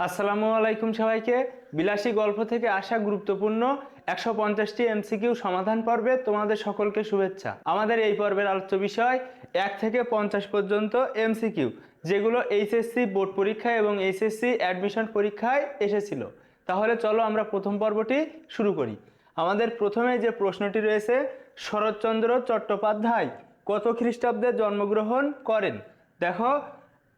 আসসালামু আলাইকুম সবাইকে। বিলাসী গল্প থেকে আসা গুরুত্বপূর্ণ একশো পঞ্চাশটি এমসিকিউ সমাধান পর্বে তোমাদের সকলকে শুভেচ্ছা। আমাদের এই পর্বের আলোচ্য বিষয়, এক থেকে পঞ্চাশ পর্যন্ত এমসিকিউ, যেগুলো এইচএসসি বোর্ড পরীক্ষায় এবং এইচএসসি অ্যাডমিশন পরীক্ষায় এসেছিল। তাহলে চলো আমরা প্রথম পর্বটি শুরু করি। আমাদের প্রথমে যে প্রশ্নটি রয়েছে, শরৎচন্দ্র চট্টোপাধ্যায় কত খ্রিস্টাব্দে জন্মগ্রহণ করেন? দেখো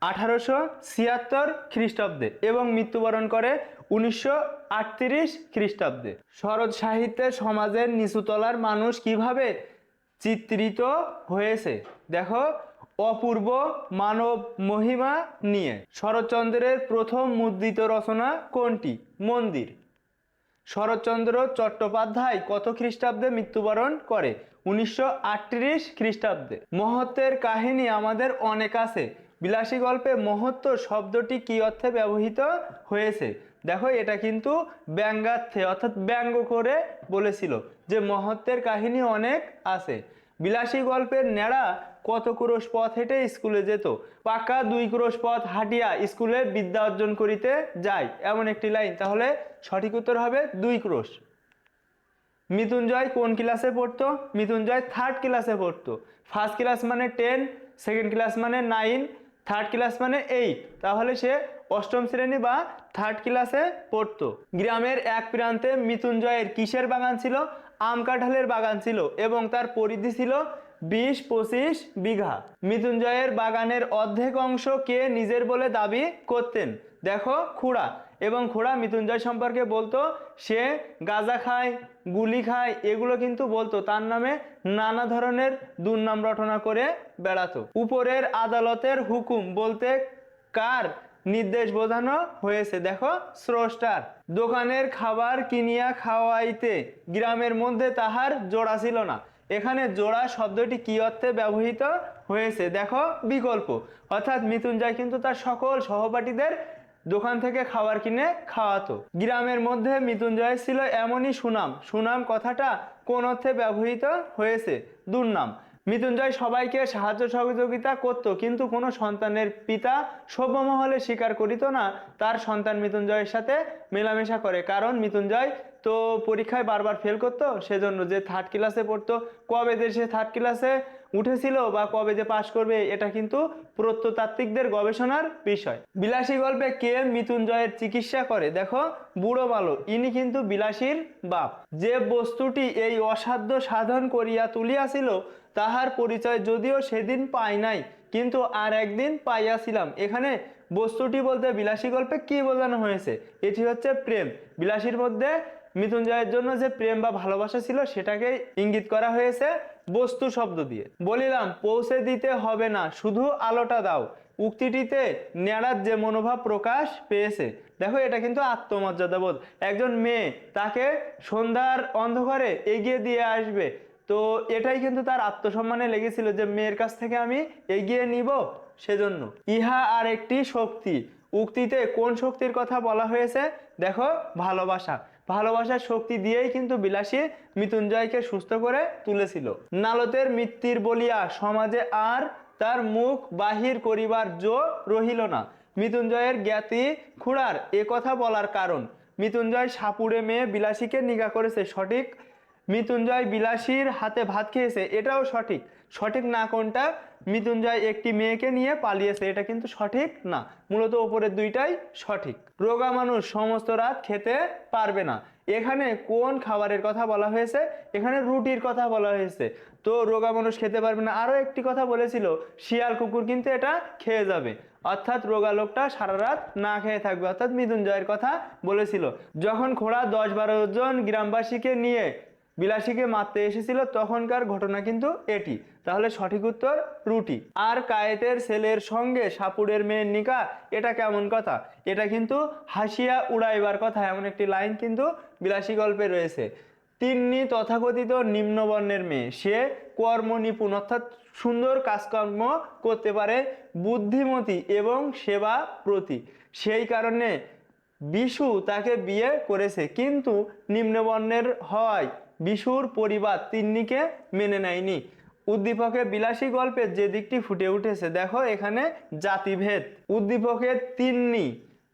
আঠারোশো ছিয়াত্তর খ্রিস্টাব্দে এবং মৃত্যুবরণ করে উনিশশো আটত্রিশ খ্রিস্টাব্দে। শরৎ সাহিত্যে সমাজের নিচুতলার মানুষ কীভাবে চিত্রিত হয়েছে? দেখো, অপূর্ব মানব মহিমা নিয়ে। শরৎচন্দ্রের প্রথম মুদ্রিত রচনা কোনটি? মন্দির। শরৎচন্দ্র চট্টোপাধ্যায় কত খ্রিস্টাব্দে মৃত্যুবরণ করে? উনিশশো আটত্রিশ খ্রিস্টাব্দে। মহত্বের কাহিনী আমাদের অনেক আছে। বিলাসী গল্পে মহত্ব শব্দটি কি অর্থে ব্যবহৃত হয়েছে? দেখো, এটা কিন্তু ব্যঙ্গার্থে, অর্থাৎ ব্যঙ্গ করে বলেছিল যে মহত্বের কাহিনী অনেক আছে। বিলাসী গল্পের ন্যাড়া কত ক্রোশ পথ হেঁটে স্কুলে যেত? পাকা দুই ক্রোশ পথ হাঁটিয়া স্কুলে বিদ্যা অর্জন করিতে যায়। এমন একটি লাইন। তাহলে সঠিক উত্তর হবে দুই ক্রোশ। মৃত্যুঞ্জয় কোন ক্লাসে পড়তো? মৃত্যুঞ্জয় থার্ড ক্লাসে পড়তো। ফার্স্ট ক্লাস মানে টেন সেকেন্ড ক্লাস মানে নাইন থার্ড ক্লাস মানে এইট তাহলে সে অষ্টম শ্রেণি বা থার্ড ক্লাসে পড়ত। গ্রামের এক প্রান্তে মৃত্যুঞ্জয়ের কিসের বাগান ছিল? আম কাঁঠালের বাগান ছিল এবং তার পরিধি ছিল বিশ পঁচিশ বিঘা। মৃত্যুঞ্জয়ের বাগানের অর্ধেক অংশ কে নিজের বলে দাবি করতেন? দেখো খুড়া এবং খোড়া মৃত্যুঞ্জয় সম্পর্কে বলতো, সে গাঁজা খায়, গুলি খায়, এগুলো কিন্তু বলতো। তার নামে নানা ধরনের দুর্নাম রটনা করে বেড়াতো। উপরের আদালতের হুকুম বলতে কার নির্দেশ বোঝানো হয়েছে? দেখো, স্রষ্টার। দোকানের খাবার কিনিয়া খাওয়াইতে গ্রামের মধ্যে তাহার জোড়া ছিল না। এখানে জোড়া শব্দটি কি অর্থে ব্যবহৃত হয়েছে? দেখো, বিকল্প। অর্থাৎ মৃত্যুঞ্জয় কিন্তু তার সকল সহপাঠীদের দোকান থেকে খাবার কিনে খাওয়াতো। গ্রামের মধ্যে মৃত্যুঞ্জয় ছিল এমনই সুনাম। সুনাম কথাটা কোন অর্থে ব্যবহৃত হয়েছে? দুর্নাম। মৃত্যুঞ্জয় সবাইকে সাহায্য সহযোগিতা করত, কিন্তু কোনো সন্তানের পিতা সভ্যমহলে স্বীকার করিত না। তার সন্তান মৃত্যুঞ্জয়ের সাথে মেলামেশা করে, কারণ মৃত্যুঞ্জয় তো পরীক্ষায় বারবার ফেল করতো, সেজন্য যে থার্ড ক্লাসে পড়তো, কবে যে সে থার্ড ক্লাসে উঠেছিল বা কবে যে পাশ করবে, এটা কিন্তু প্রত্নতাত্ত্বিকদের গবেষণার বিষয়। বিলাসী গল্পে কে মৃত্যুঞ্জয়ের চিকিৎসা করে? দেখো, বুড়ো বালো ইনি কিন্তু বিলাসীর বাপ। যে বস্তুটি এই অসাধ্য সাধন করিয়া তুলিয়াছিল, তাহার পরিচয় যদিও সেদিন পাই নাই, কিন্তু আর একদিন পাইয়াছিলাম। এখানে বস্তুটি বলতে বিলাসী গল্পে কি বোঝানো হয়েছে? এটি হচ্ছে প্রেম। বিলাসীর মধ্যে মৃত্যুঞ্জয়ের জন্য যে প্রেম বা ভালোবাসা ছিল সেটাকে ইঙ্গিত করা হয়েছে বস্তু শব্দ দিয়ে। বলিলাম, পৌঁছে দিতে হবে না, শুধু আলোটা দাও। উক্তিটিতে নেড়ার যে মনোভাব প্রকাশ পেয়েছে। দেখো, এটা কিন্তু আত্মমর্যাদা বোধ একজন মেয়ে তাকে সন্ধ্যার অন্ধকারে এগিয়ে দিয়ে আসবে। তো এটাই কিন্তু তার আত্মসম্মানে লেগেছিল যে, মেয়ের কাছ থেকে আমি এগিয়ে নিব সেজন্য। ইহা আর একটি শক্তি। উক্তিতে কোন শক্তির কথা বলা হয়েছে? দেখো, ভালোবাসা। ভালোবাসার শক্তি দিয়েই কিন্তু বিলাসী মৃত্যুঞ্জয়কে সুস্থ করে তুলেছিল। নালতের মৃত্যুর বলিয়া সমাজে আর তার মুখ বাহির করিবার জো রহিল না। মৃত্যুঞ্জয়ের জ্ঞাতি খুড়ার এ কথা বলার কারণ, মৃত্যুঞ্জয় সাপুড়ে মেয়ে বিলাসীকে নিগা করেছে সঠিক। মৃত্যুঞ্জয় বিলাসীর হাতে ভাত খেয়েছে, এটাও সঠিক। সঠিক না কোনটা? মৃত্যুঞ্জয় একটি মেয়েকে নিয়ে পালিয়েছে, এটা কিন্তু সঠিক না। মূলত ওপরের দুইটাই সঠিক। রোগা মানুষ সমস্ত রাত খেতে পারবে না। এখানে কোন খাবারের কথা বলা হয়েছে? এখানে রুটির কথা বলা হয়েছে। তো রোগা মানুষ খেতে পারবে না। আরও একটি কথা বলেছিল, শিয়াল কুকুর কিন্তু এটা খেয়ে যাবে। অর্থাৎ রোগা লোকটা সারা রাত না খেয়ে থাকবে। অর্থাৎ মৃত্যুঞ্জয়ের কথা বলেছিল। যখন খোড়া দশ বারো জন গ্রামবাসীকে নিয়ে বিলাসীকে মারতে এসেছিল তখনকার ঘটনা কিন্তু এটি। তাহলে সঠিক উত্তর রুটি। আর কায়েতের ছেলের সঙ্গে সাপুরের মেয়ের নিকা, এটা কেমন কথা? এটা কিন্তু হাসিয়া উড়াইবার কথা, এমন একটি লাইন কিন্তু বিলাসী গল্পে রয়েছে। তিন্নি তথাকথিত নিম্নবর্ণের মেয়ে। সে কর্ম নিপুণ অর্থাৎ সুন্দর কাজকর্ম করতে পারে বুদ্ধিমতী এবং সেবা প্রতি সেই কারণে বিশু তাকে বিয়ে করেছে, কিন্তু নিম্নবর্ণের হয় বিশুর পরিবার তিন্নিকে মেনে নেয়নি। উদ্দীপকের বিলাসী গল্পের যে দিকটি ফুটে উঠেছে, দেখো এখানে জাতিভেদ। উদ্দীপকের তিন্নি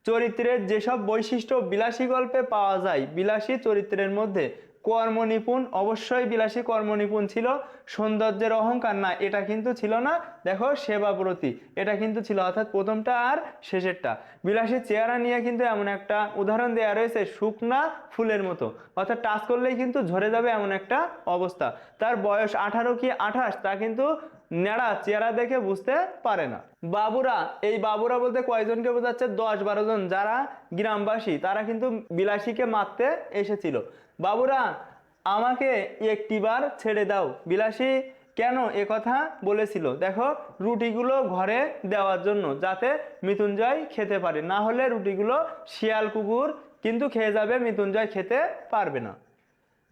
চরিত্রের যেসব বৈশিষ্ট্য বিলাসী গল্পে পাওয়া যায়, বিলাসী চরিত্রের মধ্যে কর্মনিপুণ, অবশ্যই বিলাসী কর্মনিপুণ ছিল, সৌন্দর্যের অহংকার না, এটা কিন্তু ছিল না, দেখো সেবাব্রতী, এটা কিন্তু ছিল, অর্থাৎ প্রথমটা আর শেষেরটা। বিলাসী চেহারা নিয়ে কিন্তু এমন একটা উদাহরণ দেওয়া রয়েছে, শুকনা ফুলের মতো, অর্থাৎ টাচ করলেই কিন্তু ঝরে যাবে এমন একটা অবস্থা। তার বয়স আঠারো কি আঠাশ, তা কিন্তু নেড়া চেহারা দেখে বুঝতে পারে না। বাবুরা, এই বাবুরা বলতে কয়জনকে বোঝাচ্ছে? দশ বারো জন, যারা গ্রামবাসী, তারা কিন্তু বিলাসীকে মারতে এসেছিল। বাবুরা, আমাকে একটিবার ছেড়ে দাও। বিলাসী কেন এ কথা বলেছিল? দেখো, রুটিগুলো ঘরে দেওয়ার জন্য, যাতে মৃত্যুঞ্জয় খেতে পারে। না হলে রুটিগুলো শিয়াল কুকুর কিন্তু খেয়ে যাবে, মৃত্যুঞ্জয় খেতে পারবে না।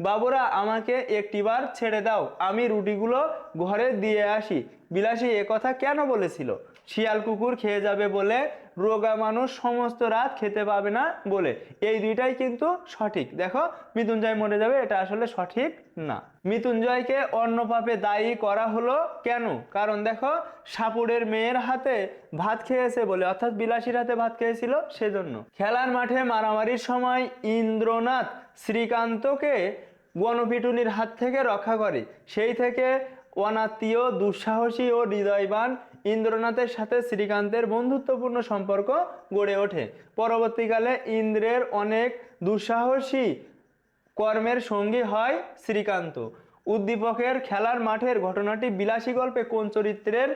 বাবুরা, আমাকে একটিবার ছেড়ে দাও। আমি রুটিগুলো ঘরে দিয়ে আসি। বিলাসী কথা কেন বলেছিল? শিয়াল কুকুর খেয়ে যাবে বলে রোগা মানুষ সমস্ত রাত খেতে পাবে না বলে। এই দুইটাই কিন্তু সঠিক। দেখো, মৃত্যুঞ্জয় মরে যাবে, এটা আসলে সঠিক না। মৃত্যুঞ্জয়কে অন্য পাপে দায়ী করা হলো কেন? কারণ দেখো সাপুরের মেয়ের হাতে ভাত খেয়েছে বলে, অর্থাৎ বিলাসীর হাতে ভাত খেয়েছিল সেজন্য। খেলার মাঠে মারামারির সময় ইন্দ্রনাথ শ্রীকান্তকে গণপিটুনির হাত থেকে রক্ষা করে। সেই থেকে অনাত্মীয়, দুঃসাহসী ও হৃদয়বান ইন্দ্রনাথের সাথে শ্রীকান্তের বন্ধুত্বপূর্ণ সম্পর্ক গড়ে ওঠে। পরবর্তীকালে ইন্দ্রের অনেক দুঃসাহসী কর্মের সঙ্গী হয় শ্রীকান্ত। উদ্দীপকের খেলার মাঠের ঘটনাটি বিলাসী গল্পে কোন চরিত্রের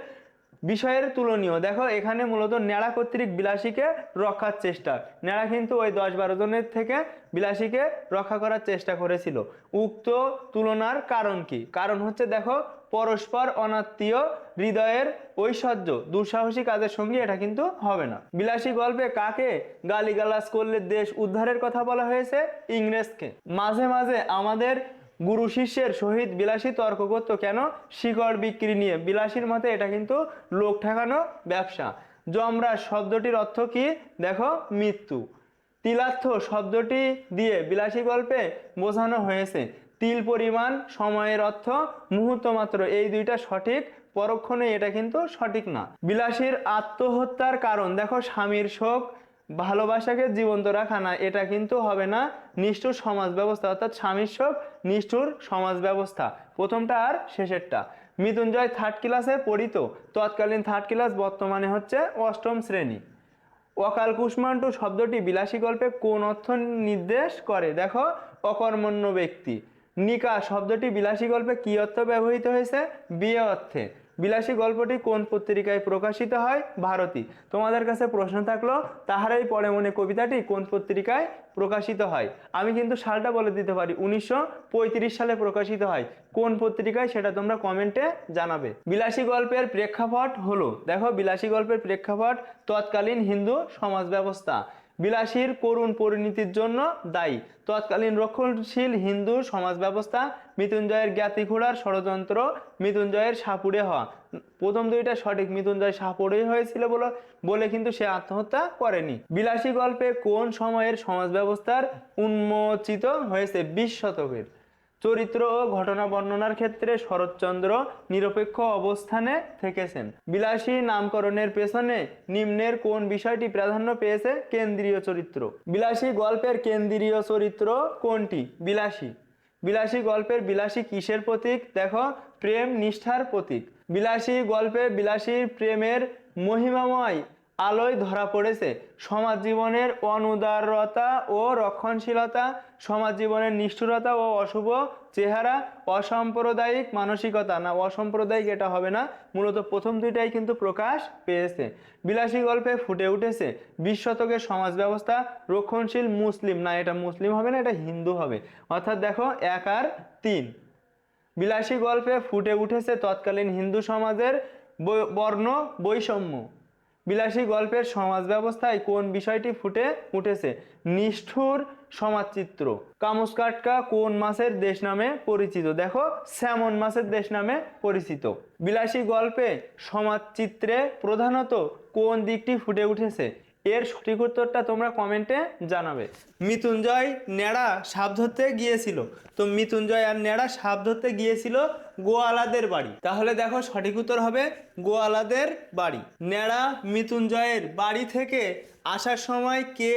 বিষয়ের তুলনীয়। দেখো, এখানে মূলত ন্যাড়া কর্তৃক বিলাসীকে রক্ষার চেষ্টা। ন্যাড়া কিন্তু ওই দশ বারো জনের থেকে বিলাসীকে রক্ষা করার চেষ্টা করেছিল। উক্ত তুলনার কারণ কি? কারণ হচ্ছে, দেখো, পরস্পর অনাত্মীয় হৃদয়ের ঐশ্বর্য, দুঃসাহসী কাজের সঙ্গে এটা কিন্তু হবে না। বিলাসী গল্পে কাকে গালিগালাজ করলে দেশ উদ্ধারের কথা বলা হয়েছে? ইংরেজকে। মাঝে মাঝে আমাদের গুরু শিষ্যের সহিত বিলাসী তর্ক করতো কেন? শিকড় বিক্রি নিয়ে। বিলাসীর মতে এটা কিন্তু লোক ঠেকানো ব্যবসা। যমরাজ শব্দটির অর্থ কি? দেখো, মৃত্যু। তিলার্থ শব্দটি দিয়ে বিলাসী গল্পে বোঝানো হয়েছে। তিল পরিমাণ, সময়ের অর্থ, মুহূর্ত মাত্র। এই দুইটা সঠিক, পরক্ষণে এটা কিন্তু সঠিক না। বিলাসীর আত্মহত্যার কারণ। দেখো, স্বামীর শোক ভালোবাসাকে জীবন্ত রাখা না, এটা কিন্তু হবে না নিষ্ঠুর সমাজ ব্যবস্থা, অর্থাৎ স্বামীর শোক নিষ্ঠুর সমাজ ব্যবস্থা। প্রথমটা আর শেষেরটা। মৃত্যুঞ্জয় থার্ড ক্লাসে পড়িত। তৎকালীন থার্ড ক্লাস বর্তমানে হচ্ছে অষ্টম শ্রেণি। অকাল কুষ্মান্টু শব্দটি বিলাসী গল্পে কোন অর্থ নির্দেশ করে? দেখো, অকর্মণ্য ব্যক্তি। নিকা শব্দটি বিলাসী গল্পে কি অর্থ ব্যবহৃত হয়েছে? বিয়ে অর্থে। বিলাসী গল্পটি কোন পত্রিকায় প্রকাশিত হয়? ভারতী। তোমাদের কাছে প্রশ্ন থাকল, তাহারাই পরে মনে কবিতাটি কোন পত্রিকায় প্রকাশিত হয়? আমি কিন্তু সালটা বলে দিতে পারি, উনিশশো পঁয়ত্রিশ সালে প্রকাশিত হয়। কোন পত্রিকায় সেটা তোমরা কমেন্টে জানাবে। বিলাসী গল্পের প্রেক্ষাপট হলো, দেখো বিলাসী গল্পের প্রেক্ষাপট, তৎকালীন হিন্দু সমাজ ব্যবস্থা। বিলাসীর করুণ পরিণতির জন্য দায়ী। তৎকালীন রক্ষণশীল হিন্দু সমাজ ব্যবস্থা মৃত্যুঞ্জয়ের জ্ঞাতি ঘোড়ার ষড়যন্ত্র মৃত্যুঞ্জয়ের সাপুড়ে হওয়া। প্রথম দুইটা সঠিক মৃত্যুঞ্জয় সাপুড়ে হয়েছিল বলে বলে কিন্তু সে আত্মহত্যা করেনি। বিলাসী গল্পে কোন সময়ের সমাজ ব্যবস্থার উন্মোচিত হয়েছে বিশ শতকের? চরিত্র ও ঘটনা বর্ণনার ক্ষেত্রে শরৎচন্দ্র নিরপেক্ষ অবস্থানে থেকেছেন। বিলাসী নামকরণের পেছনে নিম্নের কোন বিষয়টি প্রাধান্য পেয়েছে কেন্দ্রীয় চরিত্র? বিলাসী গল্পের কেন্দ্রীয় চরিত্র কোনটি? বিলাসী। বিলাসী গল্পের বিলাসী কিসের প্রতীক? দেখো, প্রেম নিষ্ঠার প্রতীক। বিলাসী গল্পে বিলাসীর প্রেমের মহিমাময় আলোয় ধরা পড়েছে। সমাজ জীবনের অনুদারতা ও রক্ষণশীলতা সমাজ জীবনের নিষ্ঠুরতা ও অশুভ চেহারা, অসাম্প্রদায়িক মানসিকতা। না, অসাম্প্রদায়িক এটা হবে না, মূলত প্রথম দুইটাই কিন্তু প্রকাশ পেয়েছে। বিলাসী গল্পে ফুটে উঠেছে বিশ শতকের সমাজ ব্যবস্থা রক্ষণশীল মুসলিম। না, এটা মুসলিম হবে না, এটা হিন্দু হবে। অর্থাৎ দেখো, এক আর তিন। বিলাসী গল্পে ফুটে উঠেছে তৎকালীন হিন্দু সমাজের বর্ণ বৈষম্য। বিলাসী গল্পের সমাজ ব্যবস্থায় কোন বিষয়টি ফুটে উঠেছে? নিষ্ঠুর সমাজচিত্র। কামুসকাটকা কোন মাসের দেশ নামে পরিচিত? দেখো স্যামন মাসের দেশ নামে পরিচিত। বিলাসী গল্পে সমাজচিত্রে প্রধানত কোন দিকটি ফুটে উঠেছে? এর সঠিক উত্তরটা তোমরা কমেন্টে জানাবে। মৃত্যুঞ্জয় নেড়া সাপ ধরতে গিয়েছিল। তো মৃত্যুঞ্জয় আর নেড়া সাপ ধরতে গিয়েছিল গোয়ালাদের বাড়ি। তাহলে দেখো সঠিক উত্তর হবে গোয়ালাদের বাড়ি। নেড়া মৃত্যুঞ্জয়ের বাড়ি থেকে আসার সময় কে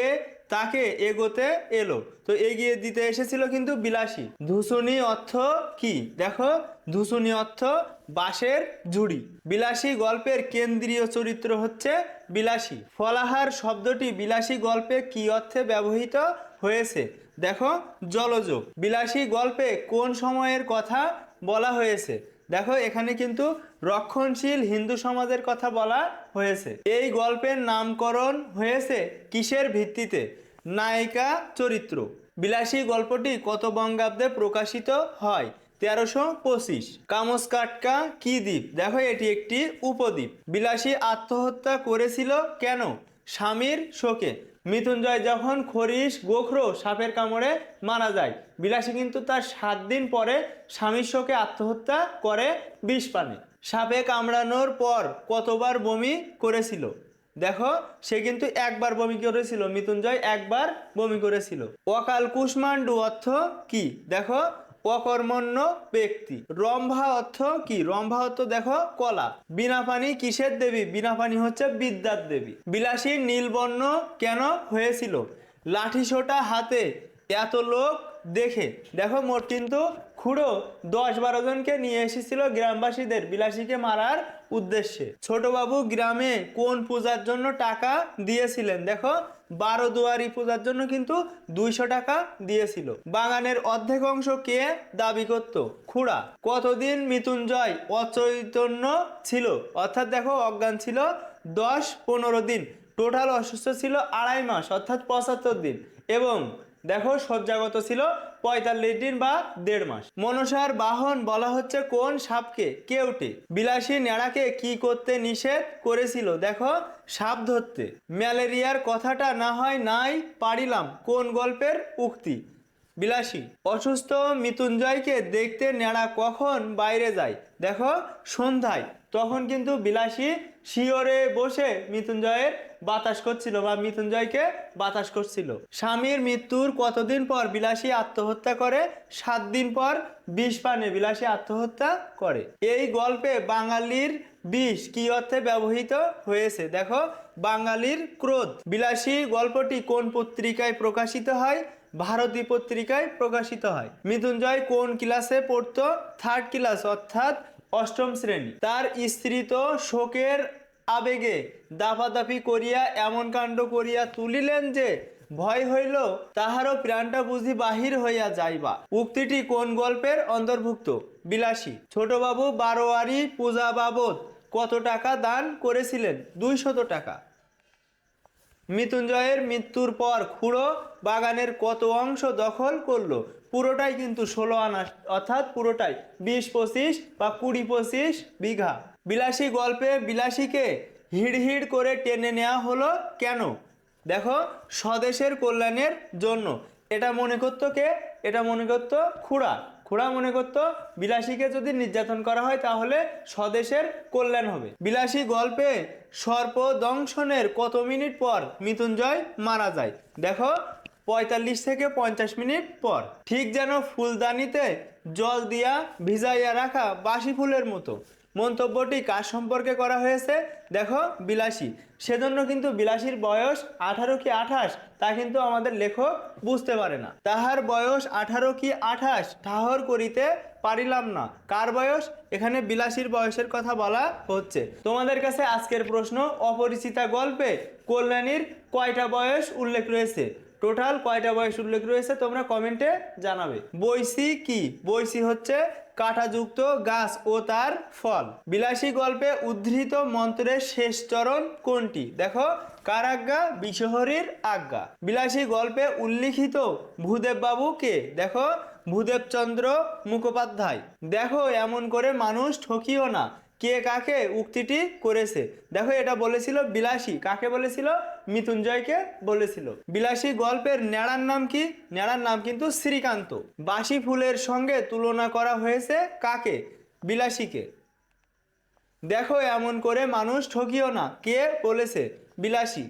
তাকে এগোতে এলো। তো এগিয়ে দিতে এসেছিল কিন্তু বিলাসী। ধূসুনি অর্থ কি? দেখো ধূসুনি অর্থ বাঁশের ঝুড়ি। বিলাসী গল্পের কেন্দ্রীয় চরিত্র হচ্ছে বিলাসী। ফলাহার শব্দটি বিলাসী গল্পে কি অর্থে ব্যবহৃত হয়েছে? দেখো জলযোগ বিলাসী গল্পে কোন সময়ের কথা বলা হয়েছে? দেখো, এখানে কিন্তু রক্ষণশীল হিন্দু সমাজের কথা বলা হয়েছে। এই গল্পের নামকরণ হয়েছে কিসের ভিত্তিতে? নায়িকা চরিত্র। বিলাসী গল্পটি কত বঙ্গাব্দে প্রকাশিত হয়? তেরোশো পঁচিশ। কামসকাটকা কি দ্বীপ? দেখো, এটি একটি উপদ্বীপ। বিলাসী আত্মহত্যা করেছিল কেন? স্বামীর শোকে। মৃত্যুঞ্জয় যখন খরিশ, গোখরো সাপের কামড়ে মারা যায়, বিলাসী কিন্তু তার সাত দিন পরে স্বামীর শোকে আত্মহত্যা করে বিষ পানে। সাপে কামড়ানোর পর কতবার বমি করেছিল? দেখো, সে কিন্তু একবার বমি করেছিল, মৃত্যুঞ্জয় একবার বমি করেছিল। অকাল কুষ্মান্ডু অর্থ কি? দেখো, অকর্মণ্য ব্যক্তি। রম্ভা অর্থ কি? রম্ভা অর্থ দেখো, কলা। বিনা পানি কিসের দেবী? বিনা পানি হচ্ছে বিদ্যার দেবী। বিলাসী নীলবর্ণ কেন হয়েছিল? লাঠি সোটা হাতে এত লোক দেখে। দেখো, মোট কিন্তু খুঁড়ো দশ বারো জনকে নিয়ে এসেছিল গ্রামবাসীদের বিলাসীকে মারার উদ্দেশ্যে। ছোটবাবু গ্রামে কোন পূজার জন্য টাকা দিয়েছিলেন? দেখো, বারো দুয়ারি পূজার জন্য কিন্তু দুইশো টাকা দিয়েছিল। বাগানের অর্ধেক অংশ কে দাবি করত? খুড়া। কতদিন মৃত্যুঞ্জয় অচৈতন্য ছিল? অর্থাৎ দেখো, অজ্ঞান ছিল দশ পনেরো দিন। টোটাল অসুস্থ ছিল আড়াই মাস, অর্থাৎ পঁচাত্তর দিন। এবং দেখো, শয্যাগত ছিল পঁয়তাল্লিশ দিন বা দেড় মাস। মনসার বাহন বলা হচ্ছে কোন সাপকে? কেউটে বিলাসী নেড়াকে কি করতে নিষেধ করেছিল? দেখো, সাপ ধরতে। ম্যালেরিয়ার কথাটা না হয় নাই পারিলাম। কোন গল্পের উক্তি? বিলাসী, অসুস্থ মৃত্যুঞ্জয়কে দেখতে নেড়া কখন বাইরে যায়? দেখো, সন্ধ্যায়। তখন কিন্তু বিলাসী শিওরে বসে মৃত্যুঞ্জয়ের বাতাস করছিল বা মৃত্যুঞ্জয়কে বাতাস করছিল। স্বামীর মৃত্যুর কতদিন পর বিলাসী আত্মহত্যা করে? সাত দিন পর বিষ পানে বিলাসী আত্মহত্যা করে। এই গল্পে বাঙালির বিষ কি অর্থে ব্যবহৃত হয়েছে? দেখো, বাঙালির ক্রোধ। বিলাসী গল্পটি কোন পত্রিকায় প্রকাশিত হয়? ভারতী পত্রিকায় প্রকাশিত হয়। মৃত্যুঞ্জয় কোন ক্লাসে পড়তো? থার্ড ক্লাস অর্থাৎ অষ্টম শ্রেণি। তার স্ত্রী তো শোকের আবেগে দাপাদাপি করিয়া এমন কাণ্ড করিয়া তুলিলেন যে, ভয় হইল তাহারও প্রাণটা বুঝি বাহির হইয়া যাইবা। উক্তিটি কোন গল্পের অন্তর্ভুক্ত? বিলাসী, ছোটবাবু বারোয়ারি পূজা বাবদ কত টাকা দান করেছিলেন? দুইশত টাকা। মৃত্যুঞ্জয়ের মৃত্যুর পর খুঁড়ো বাগানের কত অংশ দখল করল? পুরোটাই কিন্তু ষোলো আনা অর্থাৎ পুরোটাই। বিশ পঁচিশ বা কুড়ি পঁচিশ বিঘা। বিলাসী গল্পে বিলাসীকে হিড় হিড় করে টেনে নেওয়া হলো কেন? দেখো, স্বদেশের কল্যাণের জন্য। এটা মনে করতো কে? এটা মনে করতো খুড়া। খুড়া মনে করতো, বিলাসীকে যদি নির্যাতন করা হয় তাহলে স্বদেশের কল্যাণ হবে। বিলাসী গল্পে সর্প দংশনের কত মিনিট পর মৃত্যুঞ্জয় মারা যায়? দেখো পঁয়তাল্লিশ থেকে পঞ্চাশ মিনিট পর। ঠিক যেন ফুলদানিতে জল দিয়া ভিজাইয়া রাখা বাসি ফুলের মতো। মন্তব্যটি কার সম্পর্কে করা হয়েছে? দেখো, বিলাসী। সেজন্য কিন্তু বিলাসীর বয়স আঠারো কি আঠাশ, তা কিন্তু আমাদের লেখক বুঝতে পারে না। তাহার বয়স আঠারো কি আঠাশ, ঠাহর করিতে পারিলাম না। কার বয়স? এখানে বিলাসীর বয়সের কথা বলা হচ্ছে। তোমাদের কাছে আজকের প্রশ্ন, অপরিচিতা গল্পে কল্যাণীর কয়টা বয়স উল্লেখ রয়েছে? টোটাল কয়টা বয়স উল্লেখ রয়েছে তোমরা কমেন্টে জানাবে। বৈশি কি? বৈশি হচ্ছে কাঁটাযুক্ত গাছ ও তার ফল। বিলাসী গল্পে উদ্ধৃত মন্ত্রের শেষ চরণ কোনটি? দেখো, কার আজ্ঞা? বিশহরীর আজ্ঞা। বিলাসী গল্পে উল্লিখিত ভূদেব বাবু কে? দেখো, ভূদেবচন্দ্র মুখোপাধ্যায়। দেখো, এমন করে মানুষ ঠকিও না। কে কাকে উক্তিটি করেছে? দেখো এটা বলেছিল বিলাসী। কাকে বলেছিল? মৃত্যুঞ্জয়কে বলেছিল। বিলাসী গল্পের ন্যাড়ার নাম কি? ন্যাড়ার নাম কিন্তু শ্রীকান্ত। বাসি ফুলের সঙ্গে তুলনা করা হয়েছে কাকে? বিলাসীকে। দেখো এমন করে মানুষ ঠকিও না। কে বলেছে? বিলাসী।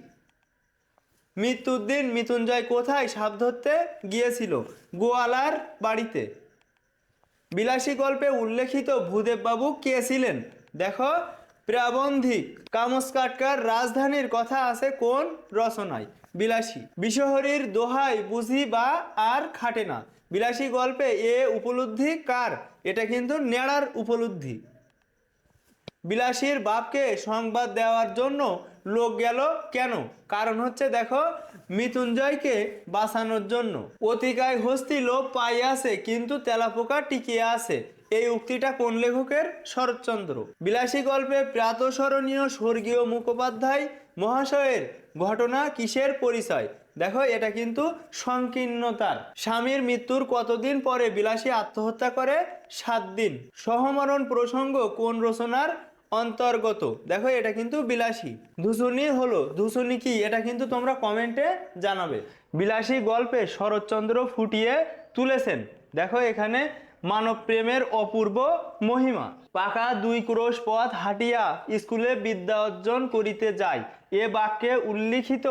মৃত্যুর দিন মৃত্যুঞ্জয় কোথায় সাপ ধরতে গিয়েছিল? গোয়ালার বাড়িতে। বিলাসী গল্পে উল্লেখিত ভূদেববাবু কে ছিলেন? দেখো, প্রাবন্ধিক কামস্কাটকার রাজধানীর কথা আছে কোন রচনায়? বিলাসী। বিশহরীর দোহাই বুঝি বা আর খাটে না। বিলাসী গল্পে এ উপলব্ধি কার? এটা কিন্তু নেড়ার উপলব্ধি। বিলাসীর বাপকে সংবাদ দেওয়ার জন্য লোক গেল কেন? কারণ হচ্ছে দেখো, মৃত্যুঞ্জয়কে বাঁচানোর জন্য। অতিকায় হস্তি লোপ পাইয়াছে, কিন্তু তেলাপোকা টিকিয়ে আছে। এই উক্তিটা কোন লেখকের? শরৎচন্দ্র। বিলাসী গল্পে প্রাতঃস্মরণীয় স্বর্গীয় মুখোপাধ্যায় মহাশয়ের ঘটনা কিসের পরিচয়? দেখো, এটা কিন্তু সংকীর্ণতার। স্বামীর মৃত্যুর কতদিন পরে বিলাসী আত্মহত্যা করে? সাত দিন। সহমরণ প্রসঙ্গ কোন রচনার অন্তর্গত? দেখো, এটা কিন্তু বিলাসী। ধুসুনি হলো, ধুসুনি কি? এটা কিন্তু তোমরা কমেন্টে জানাবে। বিলাসী গল্পে শরৎচন্দ্র ফুটিয়ে তুলেছেন। দেখো, এখানে মানব প্রেমের অপূর্ব মহিমা। পাকা দুই ক্রোশ পথ হাঁটিয়া স্কুলে বিদ্যা অর্জন করিতে যায় এ বাক্যে উল্লিখিত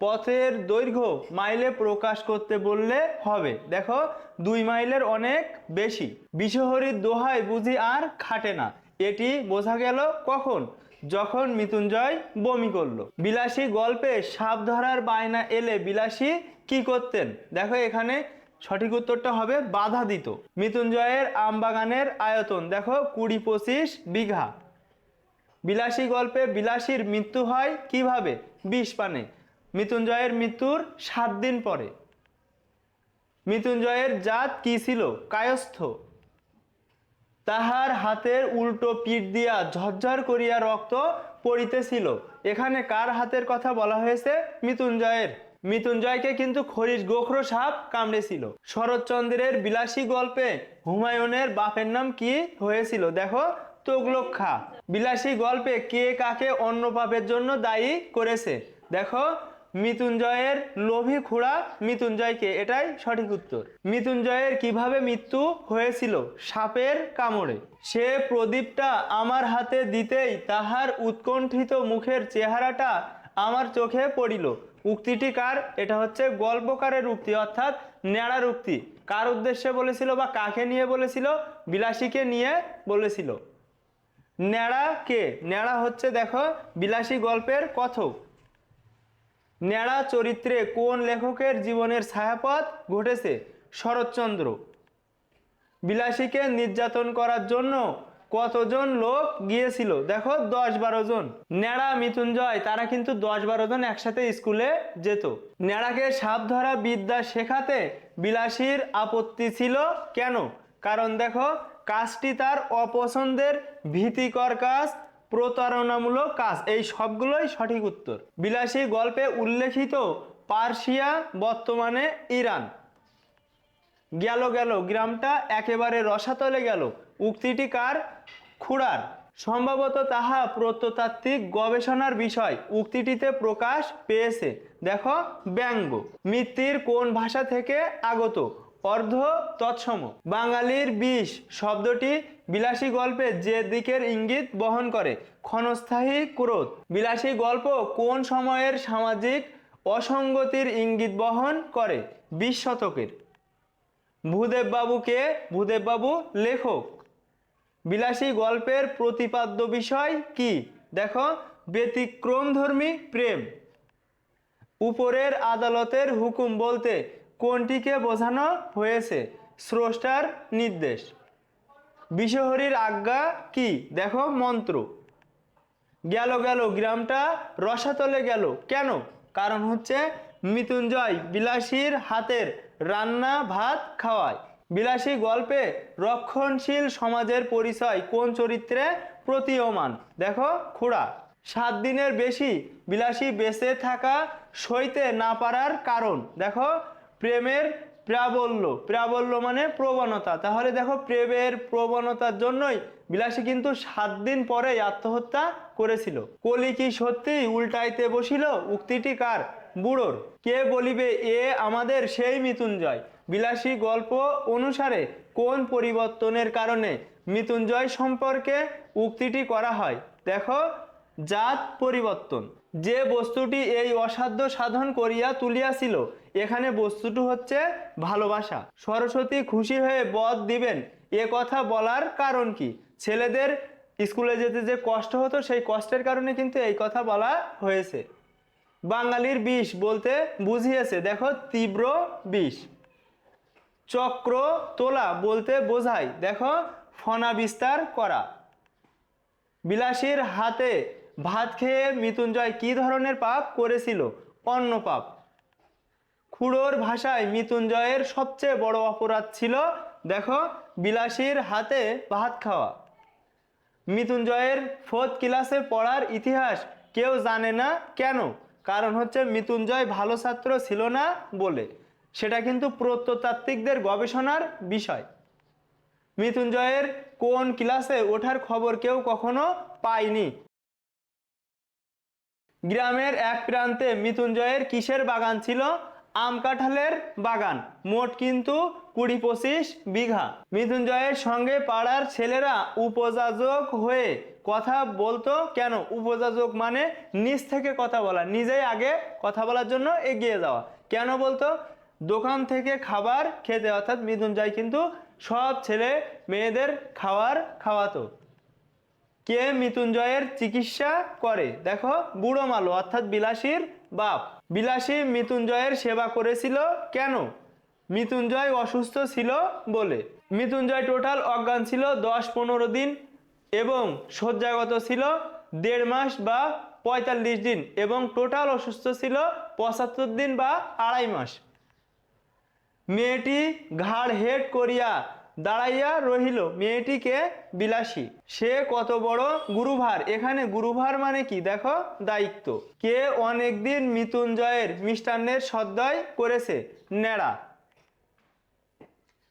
পথের দৈর্ঘ্য মাইলে প্রকাশ করতে বললে হবে। দেখো, দুই মাইলের অনেক বেশি। বিশহরীর দোহায় বুঝি আর খাটে না। এটি বোঝা গেল কখন? যখন মৃত্যুঞ্জয় বমি করল। বিলাসী গল্পে সাপ ধরার বায়না এলে বিলাসী কি করতেন? দেখো এখানে সঠিক উত্তরটা হবে বাধা দিত মৃত্যুঞ্জয়ের আমবাগানের আয়তন। দেখো, কুড়ি পঁচিশ বিঘা। বিলাসী গল্পে বিলাসীর মৃত্যু হয় কীভাবে? বিষ পানে। মৃত্যুঞ্জয়ের মৃত্যুর সাত দিন পরে। মৃত্যুঞ্জয়ের জাত কি ছিল? কায়স্থ। তাহার হাতের উল্টো পিঠ দিয়া ঝরঝর করিয়া রক্ত পড়িতেছিল। এখানে কার হাতের কথা বলা হয়েছে? মৃত্যুঞ্জয়ের। মৃত্যুঞ্জয়কে কিন্তু খরিশ গোখরো সাপ কামড়েছিল। শরৎচন্দ্রের বিলাসী গল্পে হুমায়ুনের বাপের নাম কি হয়েছিল? দেখো তোগলোক খা বিলাসী গল্পে কে কাকে অন্য পাপের জন্য দায়ী করেছে? দেখো, মৃত্যুঞ্জয়ের লোভী খুড়া মৃত্যুঞ্জয়কে। এটাই সঠিক উত্তর। মৃত্যুঞ্জয়ের কীভাবে মৃত্যু হয়েছিল? সাপের কামড়ে। সে প্রদীপটা আমার হাতে দিতেই তাহার উৎকণ্ঠিত মুখের চেহারাটা আমার চোখে পড়িল। উক্তিটি কার? এটা হচ্ছে গল্পকারের উক্তি, অর্থাৎ ন্যাড়ার উক্তি। কার উদ্দেশ্যে বলেছিল বা কাকে নিয়ে বলেছিল? বিলাসীকে নিয়ে বলেছিল। ন্যাড়া কে? ন্যাড়া হচ্ছে, দেখো, বিলাসী গল্পের কথক। ন্যাড়া চরিত্রে কোন লেখকের জীবনের ছায়াপথ ঘটেছে? শরৎচন্দ্র। বিলাসীকে নির্যাতন করার জন্য কতজন লোক গিয়েছিল? দেখো দশ বারো জন। ন্যাড়া মৃত্যুঞ্জয়, তারা কিন্তু দশ বারো জন একসাথে স্কুলে যেত। ন্যাড়াকে সাপ ধরা বিদ্যা শেখাতে বিলাসীর আপত্তি ছিল কেন? কারণ দেখো, কাজটি তার অপছন্দের ভীতিকর কাজ, প্রতারণামূলক কাজ। এই সবগুলোই সঠিক উত্তর। বিলাসী গল্পে উল্লেখিত পার্সিয়া, বর্তমানে ইরান। গেল গেল, গ্রামটা একেবারে রসাতলে গেল। উক্তিটি কার? খুড়ার। সম্ভবত তাহা প্রত্নতাত্ত্বিক গবেষণার বিষয়। উক্তিটিতে প্রকাশ পেয়েছে। দেখো, ব্যঙ্গ। মিত্তির কোন ভাষা থেকে আগত? অর্ধ তৎসম। বাঙালির বিষ। শব্দটি বিলাসী গল্পে যে দিকের ইঙ্গিত বহন করে। ক্ষণস্থায়ী ক্রোধ। বিলাসী গল্প কোন সময়ের সামাজিক অসঙ্গতির ইঙ্গিত বহন করে? বিশ শতকের। ভূদেববাবুকে ভূদেববাবু লেখক বিলাসী গল্পের প্রতিপাদ্য বিষয় কি? দেখো, ব্যতিক্রমধর্মী প্রেম। উপরের আদালতের হুকুম বলতে কোনটিকে বোঝানো হয়েছে? স্রষ্টার নির্দেশ। বিশহরীর আজ্ঞা কি? দেখো, মন্ত্র। গেল গেল, গ্রামটা রসাতলে গেল। কেন? কারণ হচ্ছে মৃত্যুঞ্জয় বিলাসীর হাতের রান্না ভাত খাওয়ায়। বিলাসী গল্পে রক্ষণশীল সমাজের পরিচয় কোন চরিত্রে প্রতীয়মান? দেখো, খুড়া, সাত দিনের বেশি বিলাসী বেঁচে থাকা সইতে না পারার কারণ। দেখো, প্রেমের প্রাবল্য প্রাবল্য মানে প্রবণতা। তাহলে দেখো, প্রেমের প্রবণতার জন্যই বিলাসী কিন্তু সাত দিন পরেই আত্মহত্যা করেছিল। কলি কি সত্যি উল্টাইতে বসিল? উক্তিটি কার? বুড়োর। কে বলিবে, এ আমাদের সেই মৃত্যুঞ্জয় বিলাসী গল্প অনুসারে কোন পরিবর্তনের কারণে মৃত্যুঞ্জয় সম্পর্কে উক্তিটি করা হয়? দেখো, জাত পরিবর্তন। যে বস্তুটি এই অসাধ্য সাধন করিয়া তুলিয়াছিল, এখানে বস্তুটি হচ্ছে ভালোবাসা। সরস্বতী খুশি হয়ে বধ দিবেন, এ কথা বলার কারণ কি? ছেলেদের স্কুলে যেতে যে কষ্ট হতো, সেই কষ্টের কারণে কিন্তু এই কথা বলা হয়েছে। বাঙালির বিষ বলতে বুঝিয়েছে, দেখো, তীব্র বিষ। চক্র তোলা বলতে বোঝায়, দেখো, ফনা বিস্তার করা। বিলাসীর হাতে ভাত খেয়ে মৃত্যুঞ্জয় কি ধরনের পাপ করেছিল? অন্য পাপ। খুড়োর ভাষায় মৃত্যুঞ্জয়ের সবচেয়ে বড় অপরাধ ছিল, দেখো, বিলাসীর হাতে ভাত খাওয়া। মৃত্যুঞ্জয়ের ফোর্থ ক্লাসে পড়ার ইতিহাস কেউ জানে না কেন? কারণ হচ্ছে মৃত্যুঞ্জয় ভালো ছাত্র ছিল না বলে। সেটা কিন্তু প্রত্নতাত্ত্বিকদের গবেষণার বিষয়। মৃত্যুঞ্জয়ের কোন ক্লাসে ওঠার খবর কেউ কখনো পায়নি। গ্রামের এক প্রান্তে মৃত্যুঞ্জয়ের কিসের বাগান ছিল? আম কাঁঠালের বাগান, মোট কিন্তু কুড়ি পঁচিশ বিঘা। মৃত্যুঞ্জয়ের সঙ্গে পাড়ার ছেলেরা উপযাজক হয়ে কথা বলতো কেন? উপযাজক মানে নিজ থেকে কথা বলা, নিজেই আগে কথা বলার জন্য এগিয়ে যাওয়া। কেন বলতো? দোকান থেকে খাবার খেতে, অর্থাৎ মিথুন মৃত্যুঞ্জয় কিন্তু সব ছেলে মেয়েদের খাবার খাওয়াতো। কে মৃত্যুঞ্জয়ের চিকিৎসা করে? দেখো, বুড়ো মালো, অর্থাৎ বিলাসীর বাপ। বিলাসী মৃত্যুঞ্জয়ের সেবা করেছিল কেন? মৃত্যুঞ্জয় অসুস্থ ছিল বলে। মৃত্যুঞ্জয় টোটাল অজ্ঞান ছিল দশ পনেরো দিন এবং শয্যাগত ছিল দেড় মাস বা পঁয়তাল্লিশ দিন এবং টোটাল অসুস্থ ছিল পঁচাত্তর দিন বা আড়াই মাস। মেয়েটি ঘাড় হেট করিয়া দাঁড়াইয়া রহিল। মেয়েটিকে বিলাসী। সে কত বড় গুরুভার। এখানে গুরুভার মানে কি? দেখো, দায়িত্ব। কে অনেকদিন মৃত্যুঞ্জয়ের মিষ্টান্নের সদ্দয় করেছে? ন্যাড়া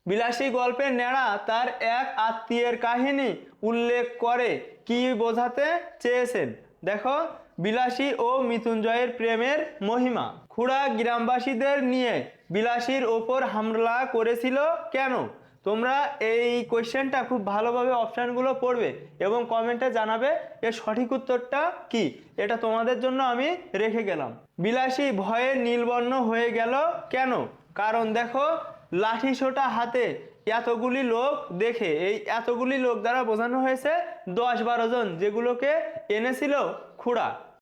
বিলাসী গল্পে ন্যাড়া তার এক আত্মীয়ের কাহিনী উল্লেখ করে। কি বোঝাতে চেয়েছেন? দেখো বিলাসী ও মৃত্যুঞ্জয়ের প্রেমের মহিমা। খুড়া গ্রামবাসীদের নিয়ে বিলাসীর ওপর হামলা করেছিল কেন? তোমরা এই কোয়েশ্চেনটা খুব ভালোভাবে অপশানগুলো পড়বে এবং কমেন্টে জানাবে এর সঠিক উত্তরটা কি। এটা তোমাদের জন্য আমি রেখে গেলাম। বিলাসী ভয়ে নীলবর্ণ হয়ে গেল কেন? কারণ দেখো, লাঠি সোটা হাতে এতগুলি লোক দেখে, এই এতগুলি লোক দ্বারা বোঝানো হয়েছে দশ বারো জন যেগুলোকে এনেছিল খুড়া।